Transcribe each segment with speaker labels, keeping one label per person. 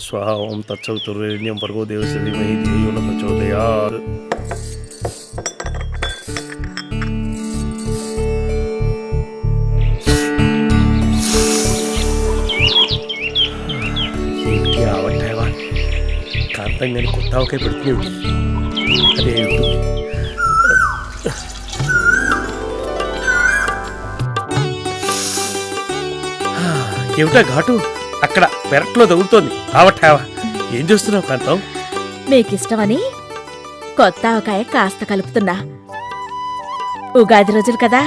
Speaker 1: स्वाहा ओम तत्सवितुर्वेण्यम भर्गो देवस्य धीमहि धियो न प्रचोदयात् കാത്തങ്ങനെ കുത്താവൊക്കെ പിടിഞ്ഞു വിട്ടു అదే. ఏమిటా ఘాటు? అక్కడ పెరట్లో తగులుతోంది. ఆవట్టావా ఏం చేస్తున్నావు కాంతం
Speaker 2: మీకిష్టమని కొత్త ఆవకాయ కాస్త కలుపుతున్నా. ఉగాది రోజులు కదా.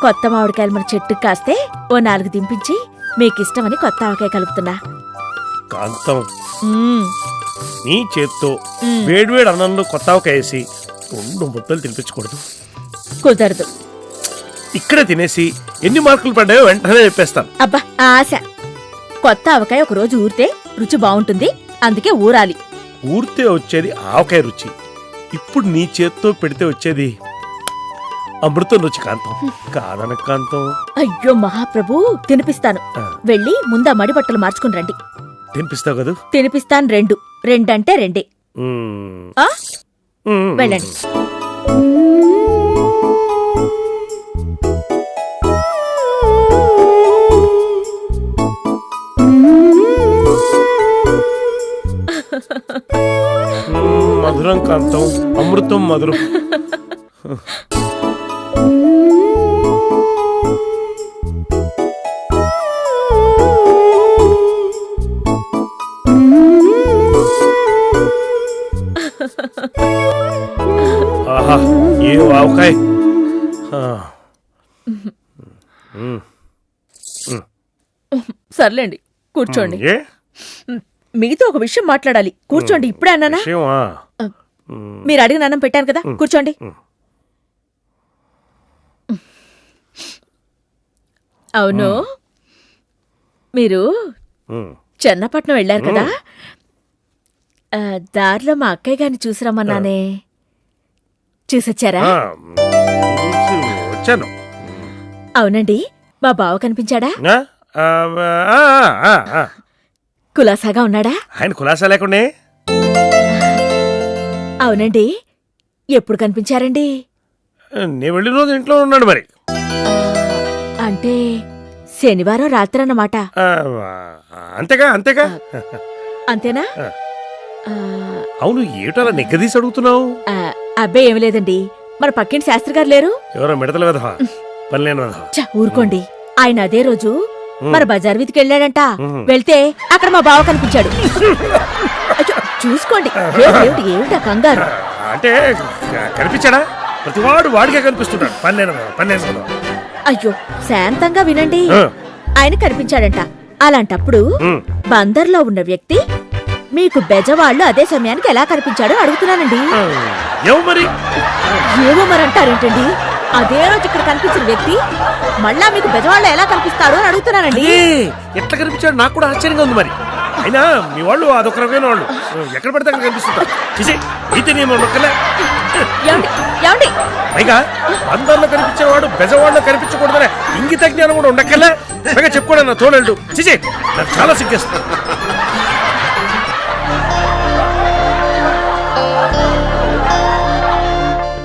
Speaker 2: కొత్త మామిడికాయలు మన చెట్టుకు కాస్తే ఓ నాలుగు దింపించి మీకిష్టమని కొత్త ఆవకాయ కలుపుతున్నా.
Speaker 1: కాంతం. నీ చేత్తో. వేడివేడి అన్నంలో కొత్త వేసి రెండు ముద్దలు తినిపించకూడదు.
Speaker 2: కుదరదు.
Speaker 1: ఇక్కడే తినేసి ఎన్ని మార్కులు పడ్డాయో వెంటనే చెప్పేస్తాను.
Speaker 2: అబ్బా ఆశ. కొత్త ఆవకాయ ఒక రోజు ఊరితే రుచి బాగుంటుంది అందుకే ఊరాలి.
Speaker 1: ఊరితే వచ్చేది ఆవకాయ రుచి. ఇప్పుడు నీ చేత్తో పెడితే వచ్చేది అమృతం రుచి కాంతం. కాదన కాంతం.
Speaker 2: అయ్యో మహాప్రభు తినిపిస్తాను. వెళ్ళి ముందా మడి బట్టలు మార్చుకుని రండి.
Speaker 1: తినిపిస్తావు కదా?
Speaker 2: తినిపిస్తాను రెండు. రెండంటే రెండే. ఆ. వెళ్ళండి.
Speaker 1: మధురం కాంతం అమృతం మధురం. ఆహా ఏ ఆవకాయ ఆ. మ్మ్.
Speaker 2: సర్లేండి కూర్చోండి.
Speaker 1: ఏ
Speaker 2: మీతో ఒక విషయం మాట్లాడాలి. కూర్చోండి ఇప్పుడే అన్నానా
Speaker 1: విషయమా.
Speaker 2: మీరు అడిగిన అన్నం పెట్టాను కదా కూర్చోండి. అవును. మీరు. చెన్నపట్నం వెళ్ళారు కదా? ఆ, దారిలో మా అక్కయ్య గారిని చూసిరమ్మన్నానే చూసొచ్చారా?
Speaker 1: ఆ, చూసి వచ్చాను.
Speaker 2: అవునండి. మా బావ కనిపించాడా?
Speaker 1: ఆ, ఆ, ఆ, ఆ, ఆ.
Speaker 2: కులాసాగా ఉన్నాడా?
Speaker 1: ఆయన కులాసా లేకుండే?
Speaker 2: అవునండి. ఎప్పుడు కనిపించారండి?
Speaker 1: నేను వెళ్ళిన రోజు ఇంట్లో ఉన్నాడు మరి.
Speaker 2: ఆ, అంటే శనివారం రాత్రి అన్నమాట.
Speaker 1: ఆ, అంతేగా అంతేగా?
Speaker 2: అంతేనా?
Speaker 1: ఆ. అవును ఏమిటో అలా నిగ్గదీసి అడుగుతున్నావు?
Speaker 2: అబ్బే ఏమి లేదండి. మన పక్కింటి శాస్త్రి గారు లేరు.
Speaker 1: ఎవరో మిడతల వెధవా వెధవా.
Speaker 2: ఊరుకోండి. ఆయన అదే రోజు. మన బజార్ వీధికి వెళ్ళాడంట. వెళ్తే అక్కడ మా బావ కనిపించాడు. చూసుకోండి. ఏమిటి, కంగారు?
Speaker 1: అంటే కనిపించాడా? ప్రతివాడు వాడికే కనిపిస్తున్నాడు. పని లేని వెధవ, పని లేని వెధవ.
Speaker 2: అయ్యో శాంతంగా వినండి. ఆయన కనిపించాడంట. అలాంటప్పుడు. బందర్లో ఉన్న వ్యక్తి మీకు బెజవాళ్ళు అదే సమయానికి ఎలా కనిపించాడో అడుగుతున్నానండి.
Speaker 1: ఏమో మరి?
Speaker 2: ఏమో మరంటారేంటండి? అదే రోజు ఇక్కడ కనిపించిన వ్యక్తి మళ్ళా మీకు బెజవాళ్ళు ఎలా కనిపిస్తాడో అని అడుగుతున్నానండి.
Speaker 1: ఎట్లా కనిపించాడు? నాకు కూడా ఆశ్చర్యంగా ఉంది మరి. అయినా మీ వాళ్ళు అదొక రకమైన వాళ్ళు. ఎక్కడ పడితే అక్కడ కనిపిస్తుంటారు. అయితే నేను పైగా అందరిలో కనిపించేవాడు బెజవాడలో కనిపించకూడదనే ఇంగిత జ్ఞానం కూడా ఉండక్కలే పైగా చెప్పుకోవడం నా చిచి నాకు చాలా సిగ్గేస్తుంది.